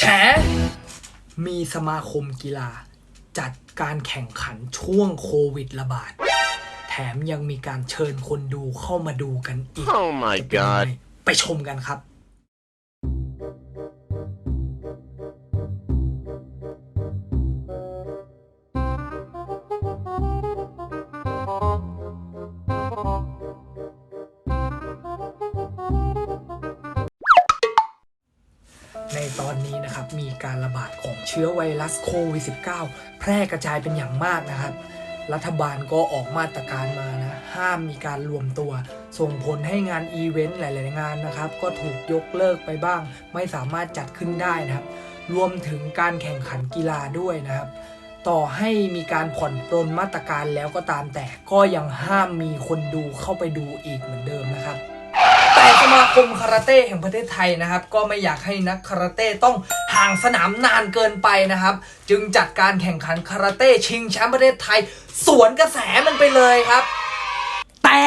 แฉมีสมาคมกีฬา จัดการแข่งขันช่วงโควิดระบาด แถมยังมีการเชิญคนดูเข้ามาดูกันอีก Oh my จะเป็นยัง god. ไงไปชมกันครับ ตอนนี้นะครับมีการระบาดของเชื้อไวรัสโควิด -19 แพร่กระจายเป็นอย่างมากนะครับ รัฐบาลก็ออกมาตรการมานะ ห้ามมีการรวมตัว ส่งผลให้งานอีเวนต์หลาย ๆ งานนะครับ ก็ถูกยกเลิกไปบ้าง ไม่สามารถจัดขึ้นได้นะครับ รวมถึงการแข่งขันกีฬาด้วยนะครับ ต่อให้มีการผ่อนปรนมาตรการแล้วก็ตามแต่ก็ยังห้ามมีคนดูเข้าไปดูอีกเหมือนเดิม ครับแต่สมาคมคาราเต้แห่งประเทศไทยนะครับ ก็ไม่อยากให้นักคาราเต้ต้องห่างสนามนานเกินไปนะครับ จึงจัดการแข่งขันคาราเต้ชิงแชมป์ประเทศไทย สวนกระแสมันไปเลยครับ แต่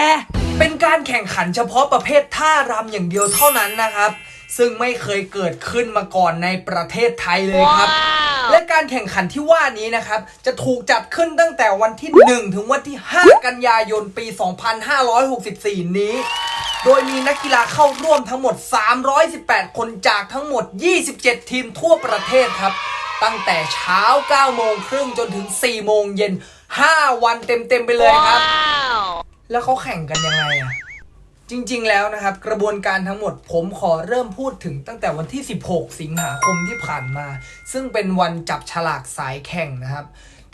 เป็นการแข่งขันเฉพาะประเภทท่ารำอย่างเดียวเท่านั้นนะครับ ซึ่งไม่เคยเกิดขึ้นมาก่อนในประเทศไทยเลยครับ และการแข่งขันที่ว่านี้นะครับ จะถูกจัดขึ้นตั้งแต่วันที่ 1 ถึงวันที่ 5 กันยายนปี 2564 นี้ โดยมีนักกีฬาเข้าร่วมทั้งหมด 318 คนจากทั้งหมด 27 ทีมทั่วประเทศครับ ตั้งแต่เช้า 9 โมงครึ่งจนถึง 4 โมงเย็น 5 วันเต็ม ๆ ไปเลยครับ แล้วเขาแข่งกันยังไงอะจริง ๆ แล้วนะครับ กระบวนการทั้งหมดผมขอเริ่มพูดถึงตั้งแต่วันที่ 16 สิงหาคมที่ผ่านมา ซึ่งเป็นวันจับฉลากสายแข่งนะครับ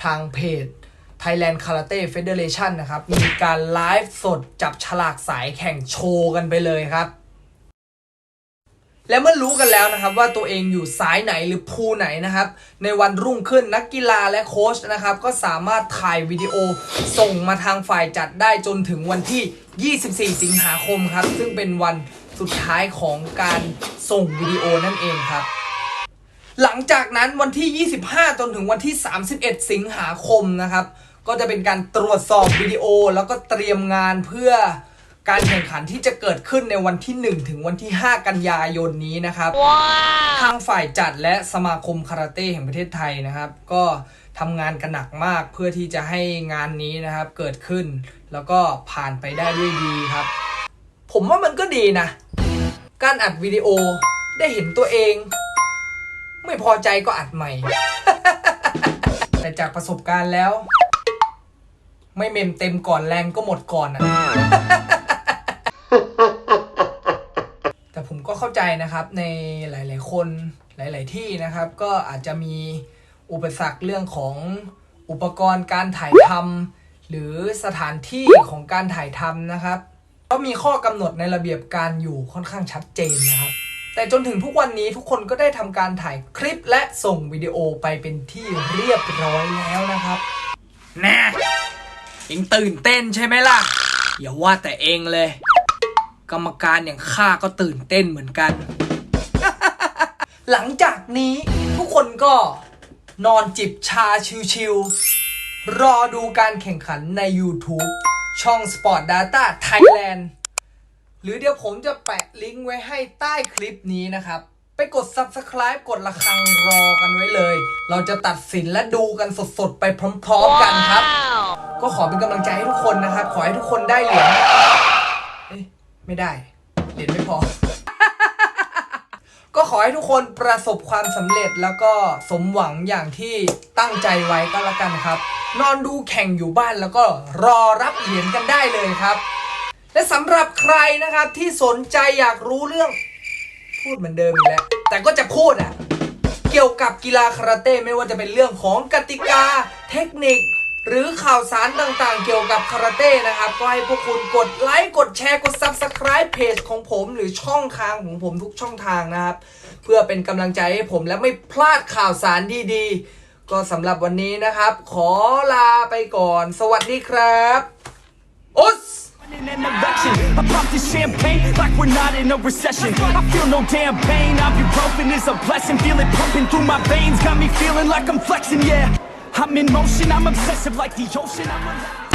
ทางเพจ Thailand Karate Federation นะครับ มีการไลฟ์สดจับฉลากสายแข่งโชว์กันไปเลยครับและเมื่อรู้กันแล้วนะครับว่าตัวเองอยู่สายไหนหรือภูไหนนะครับ ในวันรุ่งขึ้นนักกีฬาและโค้ชนะครับ ก็สามารถถ่ายวิดีโอส่งมาทางฝ่ายจัดได้จนถึงวันที่ 24 สิงหาคมครับ ซึ่งเป็นวันสุดท้ายของการส่งวิดีโอนั่นเองครับ หลังจากนั้นวันที่ 25 จนถึงวันที่ 31 สิงหาคมนะครับ ก็จะเป็นการตรวจสอบวิดีโอ แล้วก็เตรียมงานเพื่อการแข่งขันที่จะเกิดขึ้นในวันที่ 1 ถึงวันที่ 5 กันยายนนี้นะครับทางฝ่ายจัดและสมาคมคาราเต้แห่งประเทศไทยนะครับ ก็ทำงานกันหนักมากเพื่อที่จะให้งานนี้นะครับเกิดขึ้น แล้วก็ผ่านไปได้ด้วยดีครับ ผมว่ามันก็ดีนะ การอัดวิดีโอได้เห็นตัวเอง ไม่พอใจก็อัดใหม่ แต่จากประสบการณ์แล้ว ไม่เมมเต็มก่อนแรงก็หมดก่อนอะแต่ผมก็เข้าใจนะครับในหลาย ๆ คนหลาย ๆ ที่นะครับ ก็อาจจะมีอุปสรรคเรื่องของอุปกรณ์การถ่ายทำหรือสถานที่ของการถ่ายทำนะครับก็มีข้อกำหนดในระเบียบการอยู่ค่อนข้างชัดเจนนะครับ แต่จนถึงทุกวันนี้ทุกคนก็ได้ทำการถ่ายคลิปและส่งวิดีโอไปเป็นที่เรียบร้อยแล้วนะครับแน่ เองตื่นเต้นใช่ไหมล่ะ อย่าว่าแต่เองเลย กรรมการอย่างข้าก็ตื่นเต้นเหมือนกัน หลังจากนี้ทุกคนก็นอนจิบชาชิวๆรอดูการแข่งขันใน YouTube ช่อง Sport Data Thailand หรือเดี๋ยวผมจะแปะลิงก์ไว้ให้ใต้คลิปนี้นะครับ ไปกด Subscribe กดระฆังรอกันไว้เลย เราจะตัดสินและดูกันสดๆ ไปพร้อมๆกันครับ ก็ขอเป็นกำลังใจให้ทุกคนนะครับ ขอให้ทุกคนได้เหรียญเอ๊ะไม่ได้ เหรียญไม่พอ ก็ขอให้ทุกคนประสบความสำเร็จแล้วก็สมหวังอย่างที่ตั้งใจไว้ก็แล้วกันครับ นอนดูแข่งอยู่บ้านแล้วก็รอรับเหรียญกันได้เลยครับ และสำหรับใครนะครับที่สนใจอยากรู้เรื่อง พูดเหมือนเดิมอีกแล้ว แต่ก็จะพูดอะ เกี่ยวกับกีฬาคาราเต้ไม่ว่าจะเป็นเรื่องของกติกา เทคนิค หรือข่าวสารต่างๆ เกี่ยวกับคาราเต้นะครับ ก็ให้พวกคุณกดไลค์ กดแชร์ กด Subscribe เพจของผมหรือช่องทางของผมทุกช่องทางนะครับ เพื่อเป็นกำลังใจให้ผมและไม่พลาดข่าวสารดีๆ ก็สำหรับวันนี้นะครับ ขอลาไปก่อน สวัสดีครับอุส In an election, I pop this champagne like we're not in a recession. I feel no damn pain. Ibuprofen is a blessing. Feel it pumping through my veins. Got me feeling like I'm flexing, yeah. I'm in motion, I'm obsessive like the ocean.